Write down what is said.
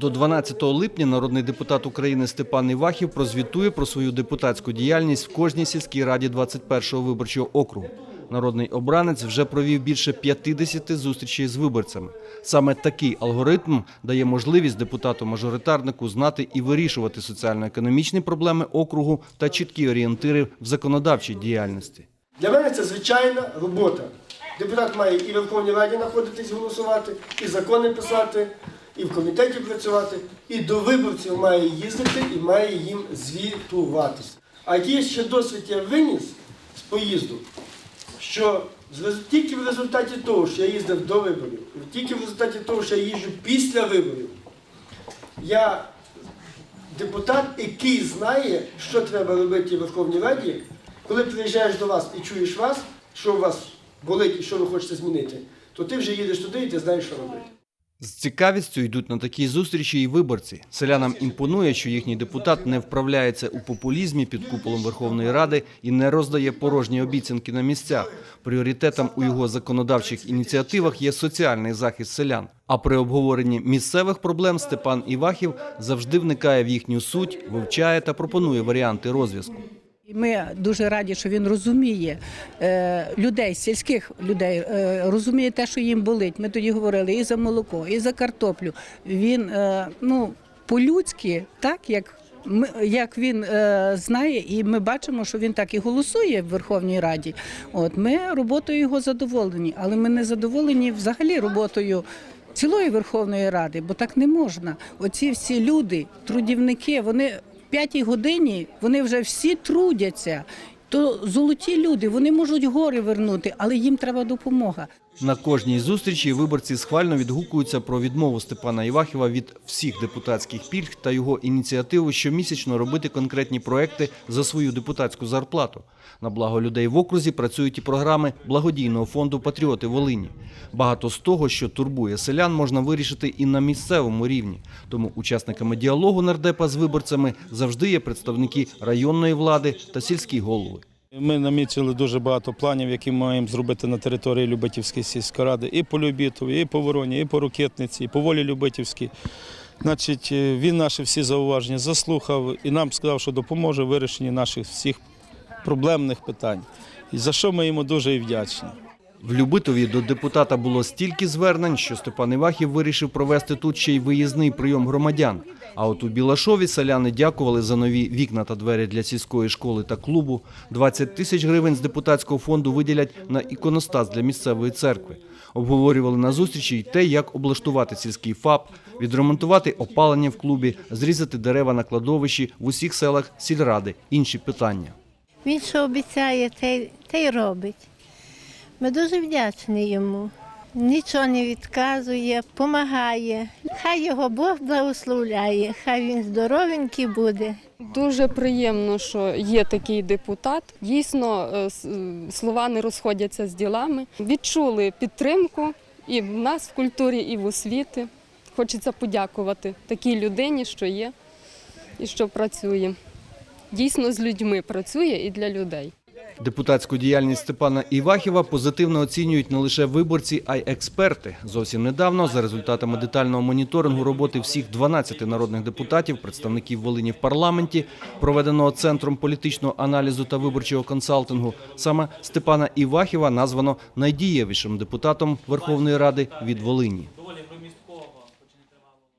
До 12 липня народний депутат України Степан Івахів прозвітує про свою депутатську діяльність в кожній сільській раді 21-го виборчого округу. Народний обранець вже провів більше 50 зустрічей з виборцями. Саме такий алгоритм дає можливість депутату-мажоритарнику знати і вирішувати соціально-економічні проблеми округу та чіткі орієнтири в законодавчій діяльності. Для мене це звичайна робота. Депутат має і в Верховній Раді знаходитись голосувати, і закони писати, і в комітеті працювати, і до виборців має їздити і має їм звітуватися. А який ще досвід я виніс з поїзду, що тільки в результаті того, що я їздив до виборів, тільки в результаті того, що я їжджу після виборів, я депутат, який знає, що треба робити в Верховній Раді, коли приїжджаєш до вас і чуєш вас, що у вас болить і що ви хочете змінити, то ти вже їдеш туди і ти знаєш, що робити. З цікавістю йдуть на такі зустрічі і виборці. Селянам імпонує, що їхній депутат не вправляється у популізмі під куполом Верховної Ради і не роздає порожні обіцянки на місцях. Пріоритетом у його законодавчих ініціативах є соціальний захист селян. А при обговоренні місцевих проблем Степан Івахів завжди вникає в їхню суть, вивчає та пропонує варіанти розв'язку. Ми дуже раді, що він розуміє е, людей, сільських людей, е, розуміє те, що їм болить. Ми тоді говорили і за молоко, і за картоплю. Він е, ну, по-людськи, так як. Ми, як він знає, і ми бачимо, що він так і голосує в Верховній Раді. От ми роботою його задоволені, але ми не задоволені взагалі роботою цілої Верховної Ради, бо так не можна. Оці всі люди, трудівники, вони п'ятій годині вони вже всі трудяться. То золоті люди, вони можуть гори вернути, але їм треба допомога. На кожній зустрічі виборці схвально відгукуються про відмову Степана Івахіва від всіх депутатських пільг та його ініціативу щомісячно робити конкретні проекти за свою депутатську зарплату. На благо людей в окрузі працюють і програми благодійного фонду Патріоти Волині. Багато з того, що турбує селян, можна вирішити і на місцевому рівні. Тому учасниками діалогу нардепа з виборцями завжди є представники районної влади та сільські голови. Ми намітили дуже багато планів, які маємо зробити на території Любитівської сільської ради і по Любітові, і по Вороні, і по Рокетниці, і по волі Любитівській. Значить, е, він наші всі зауваження заслухав і нам сказав, що допоможе в вирішенні наших всіх проблемних питань. І за що ми йому дуже і вдячні. В Любитові до депутата було стільки звернень, що Степан Івахів вирішив провести тут ще й виїзний прийом громадян. А от у Білашові селяни дякували за нові вікна та двері для сільської школи та клубу. 20 тисяч гривень з депутатського фонду виділять на іконостас для місцевої церкви. Обговорювали на зустрічі й те, як облаштувати сільський ФАП, відремонтувати опалення в клубі, зрізати дерева на кладовищі в усіх селах сільради, інші питання. Він що обіцяє, те, й- робить. Ми дуже вдячні йому. Нічого не відказує, допомагає. Хай його Бог благословляє, хай він здоровенький буде. Дуже приємно, що є такий депутат. Дійсно, е, е, слова не розходяться з ділами. Відчули підтримку і в нас в культурі, і в освіти. Хочеться подякувати такій людині, що є і що працює. Дійсно з людьми працює і для людей. Депутатську діяльність Степана Івахіва позитивно оцінюють не лише виборці, а й експерти. Зовсім недавно, за результатами детального моніторингу роботи всіх 12 народних депутатів, представників Волині в парламенті, проведеного Центром політичного аналізу та виборчого консалтингу, саме Степана Івахіва названо найдієвішим депутатом Верховної Ради від Волині.